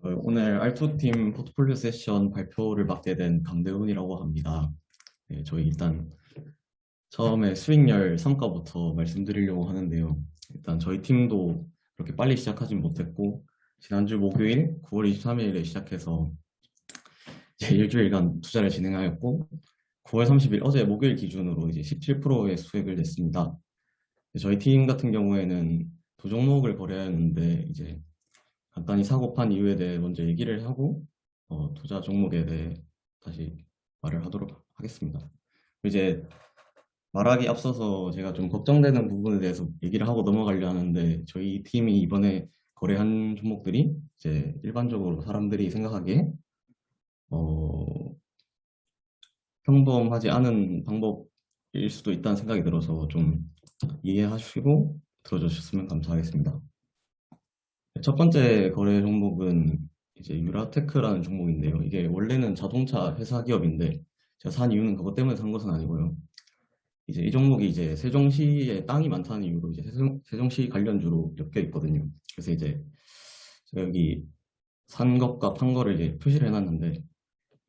어, 오늘 알투팀 포트폴리오 세션 발표를 맡게 된 강대훈이라고 합니다. 네, 저희 일단 처음에 수익률 성과부터 말씀드리려고 하는데요. 일단 저희 팀도 그렇게 빨리 시작하진 못했고 지난주 목요일 9월 23일에 시작해서 이제 일주일간 투자를 진행하였고 9월 30일 어제 목요일 기준으로 이제 17%의 수익을 냈습니다. 저희 팀 같은 경우에는 두 종목을 거래하였는데 이제 간단히 사고 판 이유에 대해 먼저 얘기를 하고 어, 투자 종목에 대해 다시 말을 하도록 하겠습니다. 이제 말하기 앞서서 제가 좀 걱정되는 부분에 대해서 얘기를 하고 넘어가려 하는데 저희 팀이 이번에 거래한 종목들이 이제 일반적으로 사람들이 생각하기에 어, 평범하지 않은 방법일 수도 있다는 생각이 들어서 좀 이해하시고 들어주셨으면 감사하겠습니다. 첫 번째 거래 종목은 이제 유라테크라는 종목인데요. 이게 원래는 자동차 회사 기업인데 제가 산 이유는 그것 때문에 산 것은 아니고요. 이제 이 종목이 이제 세종시에 땅이 많다는 이유로 이제 세종, 세종 시 관련주로 엮여 있거든요. 그래서 이제 제가 여기 산 것과 판 거를 이제 표시를 해놨는데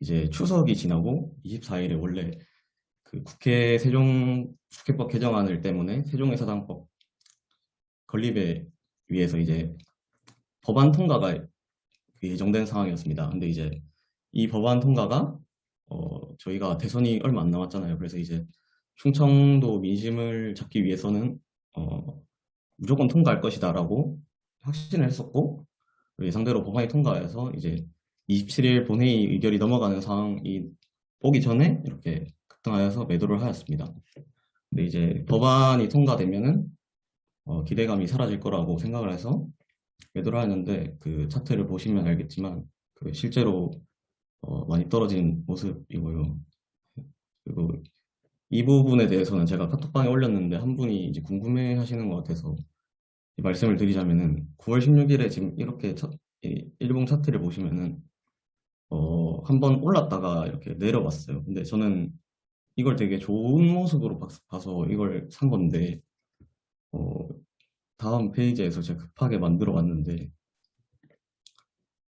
이제 추석이 지나고 24일에 원래 그 국회 세종 국회법 개정안을 때문에 세종회사당법 건립에 위해서 이제 법안 통과가 예정된 상황이었습니다. 근데 이제 이 법안 통과가 어, 저희가 대선이 얼마 안 남았잖아요. 그래서 이제 충청도 민심을 잡기 위해서는 어, 무조건 통과할 것이다라고 확신을 했었고 예상대로 법안이 통과해서 이제 27일 본회의 의결이 넘어가는 상황이 오기 전에 이렇게 급등하여서 매도를 하였습니다. 근데 이제 법안이 통과되면은 어, 기대감이 사라질 거라고 생각을 해서 매도를 하는데 그 차트를 보시면 알겠지만 그 실제로 어, 많이 떨어진 모습이고요. 그리고 이 부분에 대해서는 제가 카톡방에 올렸는데 한 분이 이제 궁금해 하시는 것 같아서 말씀을 드리자면은 9월 16일에 지금 이렇게 차, 일봉 차트를 보시면은 어, 한번 올랐다가 이렇게 내려왔어요. 근데 저는 이걸 되게 좋은 모습으로 봐서 이걸 산 건데 어, 다음 페이지에서 제가 급하게 만들어 왔는데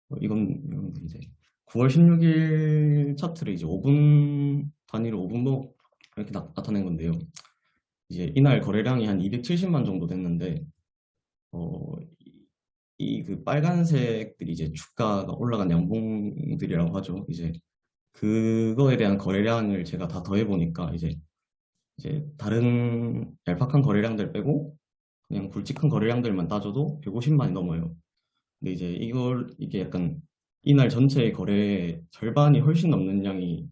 어, 이건, 이건 이제 9월 16일 차트를 이제 5분 단위로 5분목 이렇게 나, 타낸 건데요. 이제 이날 거래량이 한 270만 정도 됐는데 어, 이 그 빨간색들이 이제 주가가 올라간 양봉들이라고 하죠. 이제 그거에 대한 거래량을 제가 다 더해 보니까 이제 이제 다른 얄팍한 거래량들 빼고 그냥 굵직한 거래량들만 따져도 150만이 넘어요. 근데 이제 이걸 이게 약간 이날 전체의 거래의 절반이 훨씬 넘는 양이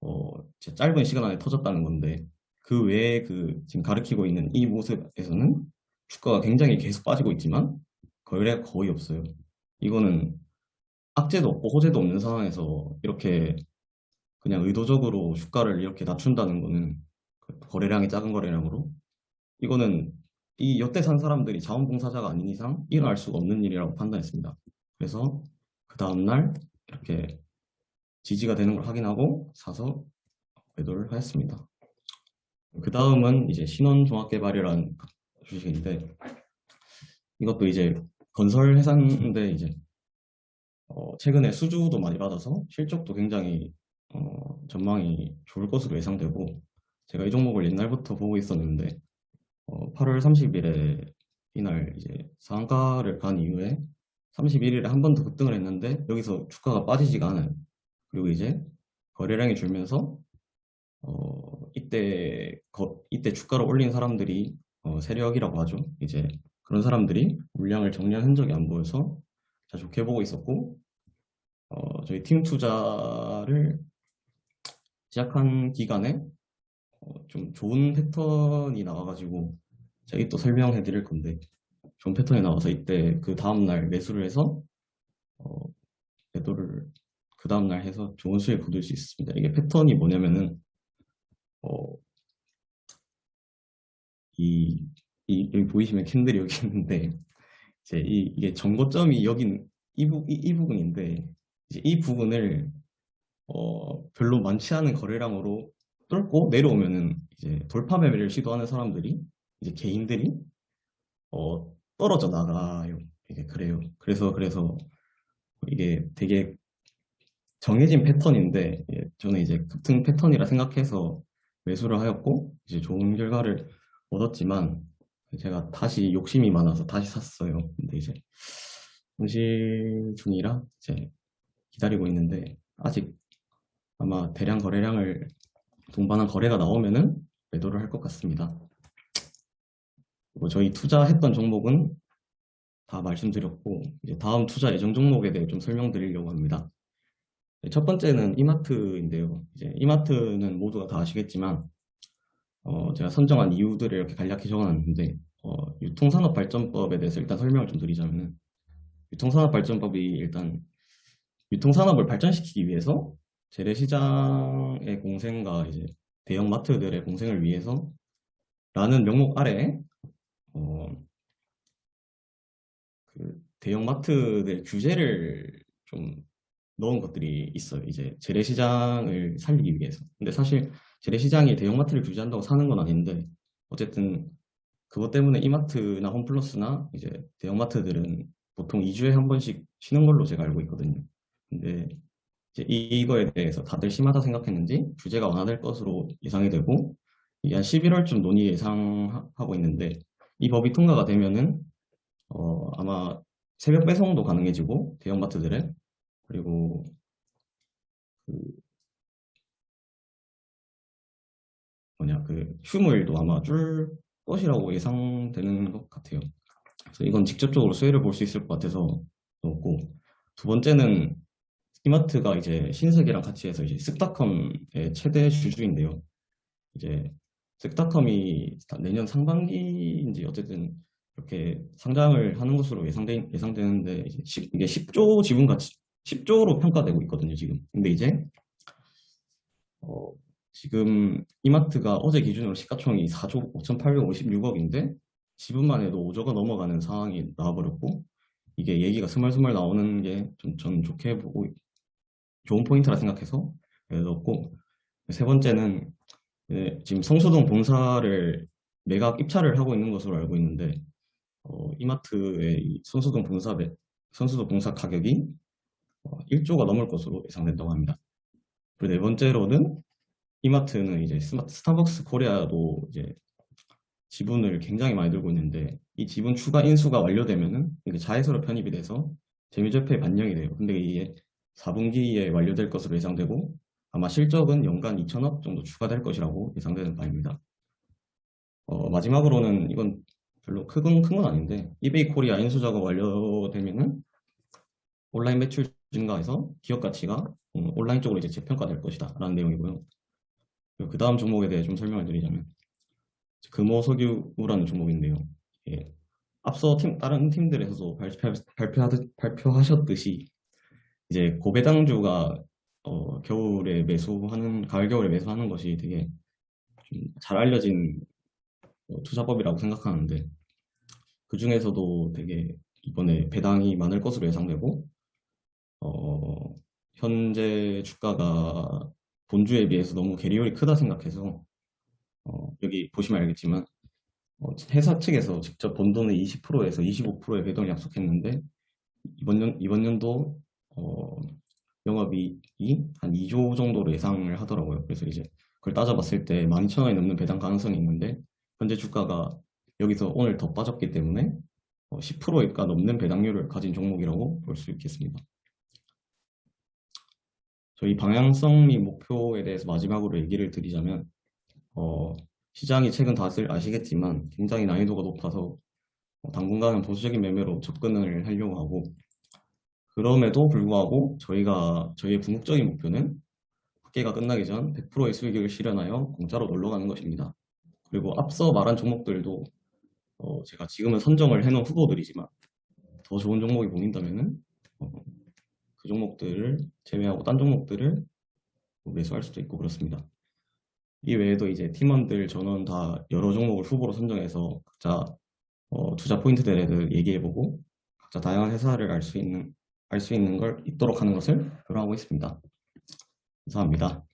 어, 짧은 시간 안에 터졌다는 건데 그 외에 그 지금 가리키고 있는 이 모습에서는 주가가 굉장히 계속 빠지고 있지만 거래가 거의 없어요. 이거는 악재도 없고 호재도 없는 상황에서 이렇게 그냥 의도적으로 주가를 이렇게 낮춘다는 거는 거래량이 작은 거래량으로 이거는 이 여태 산 사람들이 자원봉사자가 아닌 이상 일어날 수가 없는 일이라고 판단했습니다. 그래서 그 다음날 이렇게 지지가 되는 걸 확인하고 사서 매도를 하였습니다. 그 다음은 이제 신원종합개발이라는 주식인데 이것도 이제 건설 회사인데 이제 어 최근에 수주도 많이 받아서 실적도 굉장히 어 전망이 좋을 것으로 예상되고 제가 이 종목을 옛날부터 보고 있었는데 어, 8월 30일에 이날 이제 상한가를 간 이후에 31일에 한 번 더 급등을 했는데 여기서 주가가 빠지지가 않아요. 그리고 이제 거래량이 줄면서 어, 이때 거, 이때 주가를 올린 사람들이 어, 세력이라고 하죠. 이제 그런 사람들이 물량을 정리한 흔적이 안 보여서 자 좋게 보고 있었고 어, 저희 팀 투자를 시작한 기간에 어, 좀 좋은 패턴이 나와가지고 제가 또 설명해 드릴 건데 좋은 패턴이 나와서 이때 그 다음날 매수를 해서 어, 매도를 그 다음날 해서 좋은 수익 거둘 수 있습니다. 이게 패턴이 뭐냐면은 어, 이, 이 여기 보이시면 캔들이 여기 있는데 이제 이, 이게 정고점이 여긴 이, 부, 이, 이 부분인데 이제 이 부분을 어, 별로 많지 않은 거래량으로 뚫고 내려오면은 이제 돌파 매매를 시도하는 사람들이 이제 개인들이 어, 떨어져 나가요. 이게 그래요. 그래서 그래서 이게 되게 정해진 패턴인데 예, 저는 이제 급등 패턴이라 생각해서 매수를 하였고 이제 좋은 결과를 얻었지만 제가 다시 욕심이 많아서 다시 샀어요. 근데 이제 손실 중이라 이제 기다리고 있는데 아직 아마 대량 거래량을 동반한 거래가 나오면은 매도를 할 것 같습니다. 저희 투자했던 종목은 다 말씀드렸고 이제 다음 투자 예정 종목에 대해 좀 설명드리려고 합니다. 네, 첫 번째는 이마트인데요. 이제 이마트는 모두가 다 아시겠지만 어, 제가 선정한 이유들을 이렇게 간략히 적어놨는데 어, 유통산업발전법에 대해서 일단 설명을 좀 드리자면은 유통산업발전법이 일단 유통산업을 발전시키기 위해서 재래시장의 공생과 이제 대형 마트들의 공생을 위해서 라는 명목 아래에 어, 그 대형마트들 규제를 좀 넣은 것들이 있어요. 이제 재래시장을 살리기 위해서. 근데 사실 재래시장이 대형마트를 규제한다고 사는 건 아닌데 어쨌든 그것 때문에 이마트나 홈플러스나 이제 대형마트들은 보통 2주에 한 번씩 쉬는 걸로 제가 알고 있거든요. 근데 이제 이- 이거에 대해서 다들 심하다 생각했는지 규제가 완화될 것으로 예상이 되고 한 11월쯤 논의 예상하고 있는데 이 법이 통과가 되면은 어, 아마 새벽 배송도 가능해지고 대형마트들에 그리고 그 뭐냐 그 휴무일도 아마 줄 것이라고 예상되는 것 같아요. 그래서 이건 직접적으로 수혜를 볼 수 있을 것 같아서 넣었고 두 번째는 이마트가 이제 신세계랑 같이 해서 이제 쓱닷컴의 최대 주주인데요. 이제 쓱닷컴이 내년 상반기인지 어쨌든 이렇게 상장을 하는 것으로 예상되, 예상되는데 이제 10, 이게 10조 지분 가치 10조로 평가되고 있거든요 지금. 근데 이제 어, 지금 이마트가 어제 기준으로 시가총액이 4조 5,856억인데 지분만 해도 5조가 넘어가는 상황이 나와버렸고 이게 얘기가 스멀스멀 나오는 게좀 저는 좋게 보고 좋은 포인트라 생각해서 넣었고 세 번째는 네, 지금 성수동 본사를 매각 입찰을 하고 있는 것으로 알고 있는데 어, 이마트의 이 성수동 본사 매, 성수동 본사 가격이 어, 1조가 넘을 것으로 예상된다고 합니다. 그리고 네 번째로는 이마트는 이제 스마, 스타벅스 코리아도 이제 지분을 굉장히 많이 들고 있는데 이 지분 추가 인수가 완료되면은 이게 자회사로 편입이 돼서 재무제표에 반영이 돼요. 근데 이게 4분기에 완료될 것으로 예상되고 아마 실적은 연간 2천억 정도 추가될 것이라고 예상되는 바입니다. 어, 마지막으로는 이건 별로 큰건 큰 건 아닌데 이베이 코리아 인수 작업 완료되면은 온라인 매출 증가해서 기업 가치가 음, 온라인 쪽으로 이제 재평가될 것이다 라는 내용이고요. 그 다음 종목에 대해 좀 설명을 드리자면 금호석유라는 종목인데요. 예, 앞서 팀, 다른 팀들에서도 발표, 발표하듯, 발표하셨듯이 이제 고배당주가 어, 겨울에 매수하는 가을 겨울에 매수하는 것이 되게 좀잘 알려진 어, 투자법이라고 생각하는데 그 중에서도 되게 이번에 배당이 많을 것으로 예상되고 어, 현재 주가가 본주에 비해서 너무 괴리율이 크다 생각해서 어, 여기 보시면 알겠지만 어, 회사 측에서 직접 번 돈의 20%에서 25%의 배당을 약속했는데 이번 년 이번 연도 어, 영업이익이 한 2조 정도로 예상을 하더라고요. 그래서 이제 그걸 따져봤을 때 12,000원이 넘는 배당 가능성이 있는데 현재 주가가 여기서 오늘 더 빠졌기 때문에 어, 10%가 넘는 배당률을 가진 종목이라고 볼 수 있겠습니다. 저희 방향성 및 목표에 대해서 마지막으로 얘기를 드리자면 어, 시장이 최근 다들 아시겠지만 굉장히 난이도가 높아서 어, 당분간은 보수적인 매매로 접근을 하려고 하고 그럼에도 불구하고 저희가 저희의 궁극적인 목표는 학계가 끝나기 전 100%의 수익을 실현하여 공짜로 놀러 가는 것입니다. 그리고 앞서 말한 종목들도 어, 제가 지금은 선정을 해놓은 후보들이지만 더 좋은 종목이 보인다면은 어, 그 종목들을 제외하고 딴 종목들을 매수할 수도 있고 그렇습니다. 이 외에도 이제 팀원들 전원 다 여러 종목을 후보로 선정해서 각자 어, 투자 포인트들에 대해 얘기해보고 각자 다양한 회사를 알 수 있는 알 수 있는 걸 있도록 하는 것을 표현하고 있습니다. 감사합니다.